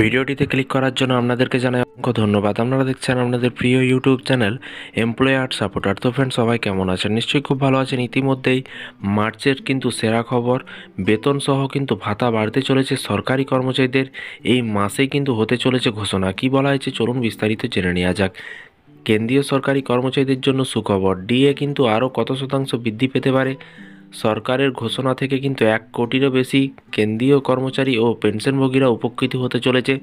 ভিডিওটিতে ক্লিক করার জন্য আপনাদেরকে জানাই অসংখ্য ধন্যবাদ। আপনারা দেখছেন আপনাদের প্রিয় ইউটিউব চ্যানেল এমপ্লয়ার সাপোর্টার তো ফ্রেন্ড সবাই কেমন আছেন? নিশ্চয়ই খুব ভালো আছেন। ইতিমধ্যেই মার্চের কিন্তু সেরা খবর বেতন সহ কিন্তু ভাতা বাড়তে চলেছে সরকারি কর্মচারীদের। এই মাসেই কিন্তু হতে চলেছে ঘোষণা। কি বলা হয়েছে চলুন বিস্তারিত জেনে নেওয়া যাক। কেন্দ্রীয় সরকারি কর্মচারীদের জন্য সুখবর, ডিএ কিন্তু আরও কত শতাংশ বৃদ্ধি পেতে পারে? সরকারের ঘোষণা থেকে কিন্তু এক কোটিরও বেশি কেন্দ্রীয় কর্মচারী ও পেনশনভোগীরা উপকৃত হতে চলেছে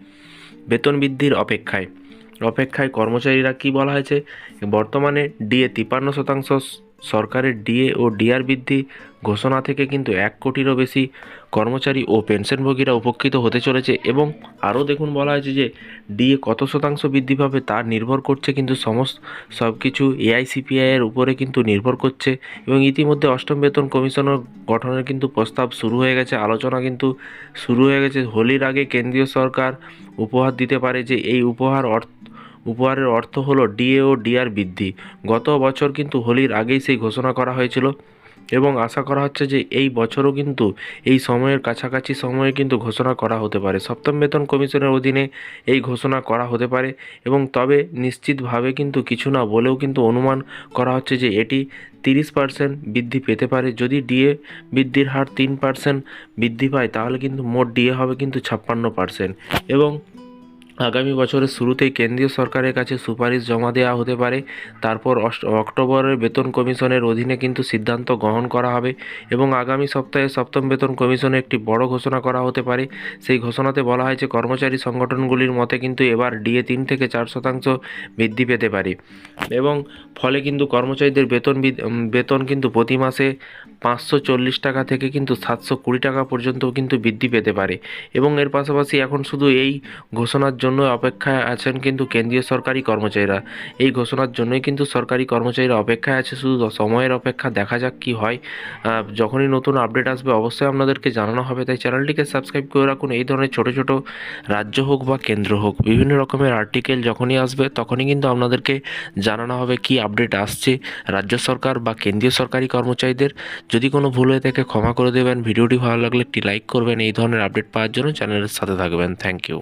বেতন বৃদ্ধির অপেক্ষায়। অপেক্ষায় কর্মচারীরা কি বলা হয়েছে? বর্তমানে ডিএ তিপান্ন শতাংশ, সরকারের ডিএ ও ডিআর বৃদ্ধি ঘোষণা থেকে কিন্তু এক কোটিরও বেশি কর্মচারী ও পেনশনভোগীরা উপকৃত হতে চলেছে এবং আরও দেখুন বলা হয়েছে যে ডিএ কত শতাংশ বৃদ্ধি পাবে তা নির্ভর করছে কিন্তু সমস্ত সব কিছু এআইসিপিআই এর উপরে কিন্তু নির্ভর করছে এবং ইতিমধ্যে অষ্টম বেতন কমিশনের গঠনের কিন্তু প্রস্তাব শুরু হয়ে গেছে। আলোচনা কিন্তু শুরু হয়ে গেছে। হোলির আগে কেন্দ্রীয় সরকার উপহার দিতে পারে যে এই উপহার অর্থ, উপহারের অর্থ হলো ডিএ ও ডিআর বৃদ্ধি। গত বছর কিন্তু হোলির আগেই সেই ঘোষণা করা হয়েছিল। এবং আশা করা হচ্ছে যে এই বছরও কিন্তু এই সময়ের কাছাকাছি সময়ে কিন্তু ঘোষণা করা হতে পারে। সপ্তম বেতন কমিশনের অধীনে এই ঘোষণা করা হতে পারে এবং তবে নিশ্চিতভাবে কিন্তু কিছু না বলেও কিন্তু অনুমান করা হচ্ছে যে এটি তিরিশ পার্সেন্ট বৃদ্ধি পেতে পারে। যদি ডিএ বৃদ্ধির হার তিন পার্সেন্ট বৃদ্ধি পায়, তাহলে কিন্তু মোট ডিএ হবে কিন্তু ছাপ্পান্ন পার্সেন্ট। এবং আগামী বছরের শুরুতেই কেন্দ্রীয় সরকারের কাছে সুপারিশ জমা দেওয়া হতে পারে। তারপর অক্টোবরের বেতন কমিশনের অধীনে কিন্তু সিদ্ধান্ত গ্রহণ করা হবে এবং আগামী সপ্তাহে সপ্তম বেতন কমিশনে একটি বড় ঘোষণা করা হতে পারে। সেই ঘোষণাতে বলা হয়েছে কর্মচারী সংগঠনগুলির মতে কিন্তু এবার ডিএ তিন থেকে চার শতাংশ বৃদ্ধি পেতে পারে এবং ফলে কিন্তু কর্মচারীদের বেতন বেতন কিন্তু প্রতি মাসে পাঁচশো চল্লিশ টাকা থেকে কিন্তু সাতশো কুড়ি টাকা পর্যন্ত কিন্তু বৃদ্ধি পেতে পারে এবং এর পাশাপাশি এখন শুধু এই ঘোষণার জন্য অপেক্ষায় আছেন কিন্তু কেন্দ্রীয় সরকারি কর্মচারীরা। এই ঘোষণার জন্যই কিন্তু সরকারি কর্মচারীরা অপেক্ষায় আছে, শুধু সময়ের অপেক্ষা দেখা যাক কি হয়। যখনই নতুন আপডেট আসবে অবশ্যই আপনাদেরকে জানানো হবে, তাই চ্যানেলটিকে সাবস্ক্রাইব করে রাখুন। এই ধরনের ছোট ছোট রাজ্য হোক বা কেন্দ্র হোক, বিভিন্ন রকমের আর্টিকেল যখনই আসবে তখনই কিন্তু আপনাদেরকে জানানো হবে কি আপডেট আসছে রাজ্য সরকার বা কেন্দ্রীয় সরকারি কর্মচারীদের। যদি কোনো ভুল হয়ে থাকে ক্ষমা করে দেবেন, ভিডিওটি ভালো লাগলে একটি লাইক করবেন। এই ধরনের আপডেট পাওয়ার জন্য চ্যানেলের সাথে থাকবেন। Thank you.